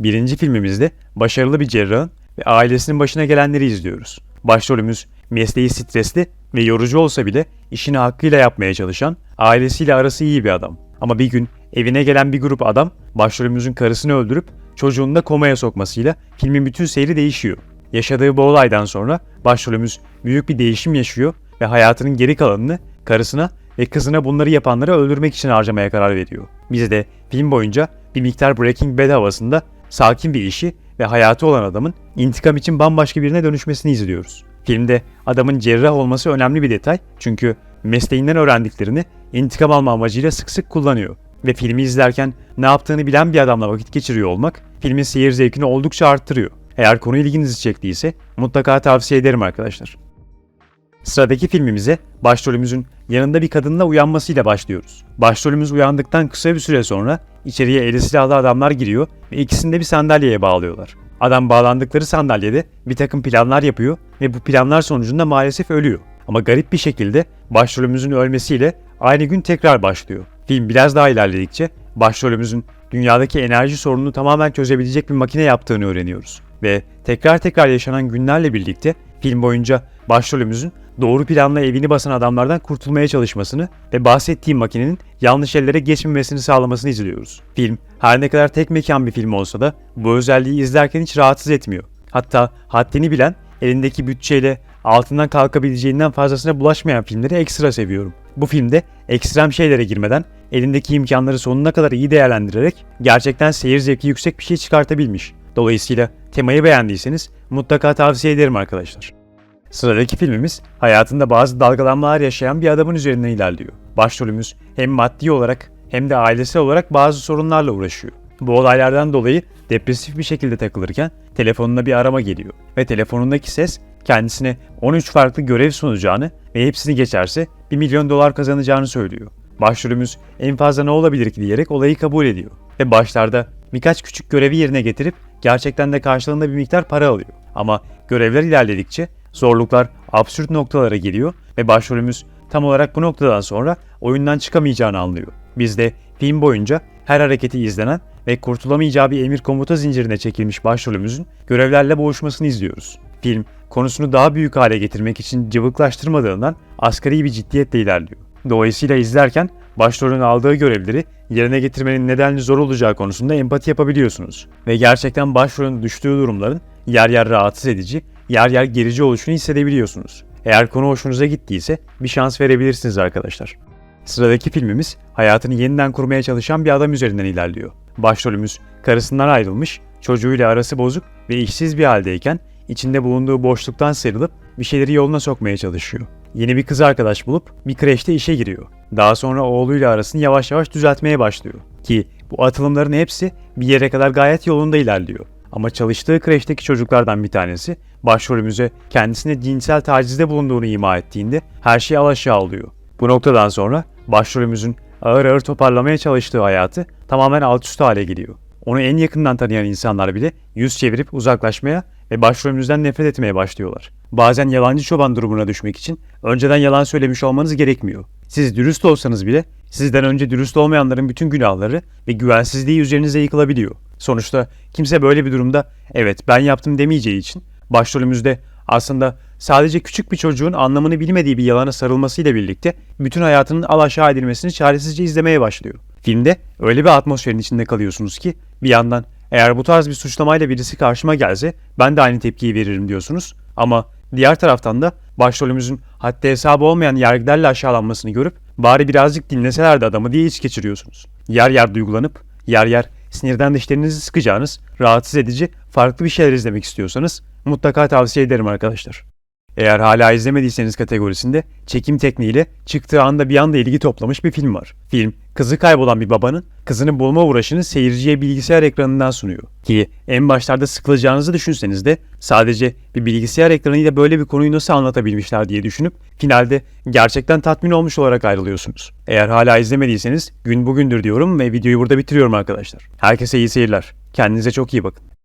Birinci filmimizde başarılı bir cerrahın ve ailesinin başına gelenleri izliyoruz. Başrolümüz mesleği stresli ve yorucu olsa bile işini hakkıyla yapmaya çalışan, ailesiyle arası iyi bir adam. Ama bir gün evine gelen bir grup adam başrolümüzün karısını öldürüp çocuğunu da komaya sokmasıyla filmin bütün seyri değişiyor. Yaşadığı bu olaydan sonra başrolümüz büyük bir değişim yaşıyor ve hayatının geri kalanını karısına ve kızına bunları yapanları öldürmek için harcamaya karar veriyor. Biz de film boyunca bir miktar Breaking Bad havasında sakin bir işi ve hayatı olan adamın intikam için bambaşka birine dönüşmesini izliyoruz. Filmde adamın cerrah olması önemli bir detay çünkü mesleğinden öğrendiklerini intikam alma amacıyla sık sık kullanıyor. Ve filmi izlerken ne yaptığını bilen bir adamla vakit geçiriyor olmak filmin seyir zevkini oldukça arttırıyor. Eğer konu ilginizi çektiyse mutlaka tavsiye ederim arkadaşlar. Sıradaki filmimize başrolümüzün yanında bir kadınla uyanmasıyla başlıyoruz. Başrolümüz uyandıktan kısa bir süre sonra içeriye eli silahlı adamlar giriyor ve ikisini de bir sandalyeye bağlıyorlar. Adam bağlandıkları sandalyede bir takım planlar yapıyor ve bu planlar sonucunda maalesef ölüyor. Ama garip bir şekilde başrolümüzün ölmesiyle aynı gün tekrar başlıyor. Film biraz daha ilerledikçe başrolümüzün dünyadaki enerji sorununu tamamen çözebilecek bir makine yaptığını öğreniyoruz. Ve tekrar tekrar yaşanan günlerle birlikte film boyunca başrolümüzün doğru planla evini basan adamlardan kurtulmaya çalışmasını ve bahsettiğim makinenin yanlış ellere geçmemesini sağlamasını izliyoruz. Film her ne kadar tek mekan bir film olsa da bu özelliği izlerken hiç rahatsız etmiyor. Hatta haddini bilen elindeki bütçeyle altından kalkabileceğinden fazlasına bulaşmayan filmleri ekstra seviyorum. Bu filmde ekstrem şeylere girmeden elindeki imkanları sonuna kadar iyi değerlendirerek gerçekten seyir zevki yüksek bir şey çıkartabilmiş. Dolayısıyla temayı beğendiyseniz mutlaka tavsiye ederim arkadaşlar. Sıradaki filmimiz hayatında bazı dalgalanmalar yaşayan bir adamın üzerinden ilerliyor. Başrolümüz hem maddi olarak hem de ailesel olarak bazı sorunlarla uğraşıyor. Bu olaylardan dolayı depresif bir şekilde takılırken telefonuna bir arama geliyor ve telefonundaki ses kendisine 13 farklı görev sunacağını ve hepsini geçerse 1 milyon dolar kazanacağını söylüyor. Başrolümüz en fazla ne olabilir ki diyerek olayı kabul ediyor ve başlarda birkaç küçük görevi yerine getirip gerçekten de karşılığında bir miktar para alıyor. Ama görevler ilerledikçe zorluklar absürt noktalara geliyor ve başrolümüz tam olarak bu noktadan sonra oyundan çıkamayacağını anlıyor. Biz de film boyunca her hareketi izlenen ve kurtulamayacağı bir emir komuta zincirine çekilmiş başrolümüzün görevlerle boğuşmasını izliyoruz. Film konusunu daha büyük hale getirmek için cıvıklaştırmadığından asgari bir ciddiyetle ilerliyor. Dolayısıyla izlerken başrolün aldığı görevleri yerine getirmenin nedenli zor olacağı konusunda empati yapabiliyorsunuz. Ve gerçekten başrolün düştüğü durumların yer yer rahatsız edici, yer yer gerici oluşunu hissedebiliyorsunuz. Eğer konu hoşunuza gittiyse bir şans verebilirsiniz arkadaşlar. Sıradaki filmimiz hayatını yeniden kurmaya çalışan bir adam üzerinden ilerliyor. Başrolümüz karısından ayrılmış, çocuğuyla arası bozuk ve işsiz bir haldeyken içinde bulunduğu boşluktan sıyrılıp bir şeyleri yoluna sokmaya çalışıyor. Yeni bir kız arkadaş bulup bir kreşte işe giriyor. Daha sonra oğluyla arasını yavaş yavaş düzeltmeye başlıyor. Ki bu atılımların hepsi bir yere kadar gayet yolunda ilerliyor. Ama çalıştığı kreşteki çocuklardan bir tanesi başrolümüze kendisine cinsel tacizde bulunduğunu ima ettiğinde her şey alaşağı oluyor. Bu noktadan sonra başrolümüzün ağır ağır toparlamaya çalıştığı hayatı tamamen alt üst hale geliyor. Onu en yakından tanıyan insanlar bile yüz çevirip uzaklaşmaya ve başrolümüzden nefret etmeye başlıyorlar. Bazen yalancı çoban durumuna düşmek için önceden yalan söylemiş olmanız gerekmiyor. Siz dürüst olsanız bile sizden önce dürüst olmayanların bütün günahları ve güvensizliği üzerinize yıkılabiliyor. Sonuçta kimse böyle bir durumda evet ben yaptım demeyeceği için başrolümüzde aslında sadece küçük bir çocuğun anlamını bilmediği bir yalana sarılmasıyla birlikte bütün hayatının alaşağı edilmesini çaresizce izlemeye başlıyor. Filmde öyle bir atmosferin içinde kalıyorsunuz ki bir yandan eğer bu tarz bir suçlamayla birisi karşıma gelse ben de aynı tepkiyi veririm diyorsunuz. Ama diğer taraftan da başrolümüzün haddi hesabı olmayan yargılarla aşağılanmasını görüp bari birazcık dinleselerdi adamı diye iç geçiriyorsunuz. Yer yer duygulanıp yer yer sinirden dişlerinizi sıkacağınız, rahatsız edici, farklı bir şeyler izlemek istiyorsanız mutlaka tavsiye ederim arkadaşlar. Eğer hala izlemediyseniz kategorisinde çekim tekniğiyle çıktığı anda bir anda ilgi toplamış bir film var. Film, kızı kaybolan bir babanın kızını bulma uğraşını seyirciye bilgisayar ekranından sunuyor. Ki en başlarda sıkılacağınızı düşünseniz de sadece bir bilgisayar ekranıyla böyle bir konuyu nasıl anlatabilmişler diye düşünüp finalde gerçekten tatmin olmuş olarak ayrılıyorsunuz. Eğer hala izlemediyseniz gün bugündür diyorum ve videoyu burada bitiriyorum arkadaşlar. Herkese iyi seyirler. Kendinize çok iyi bakın.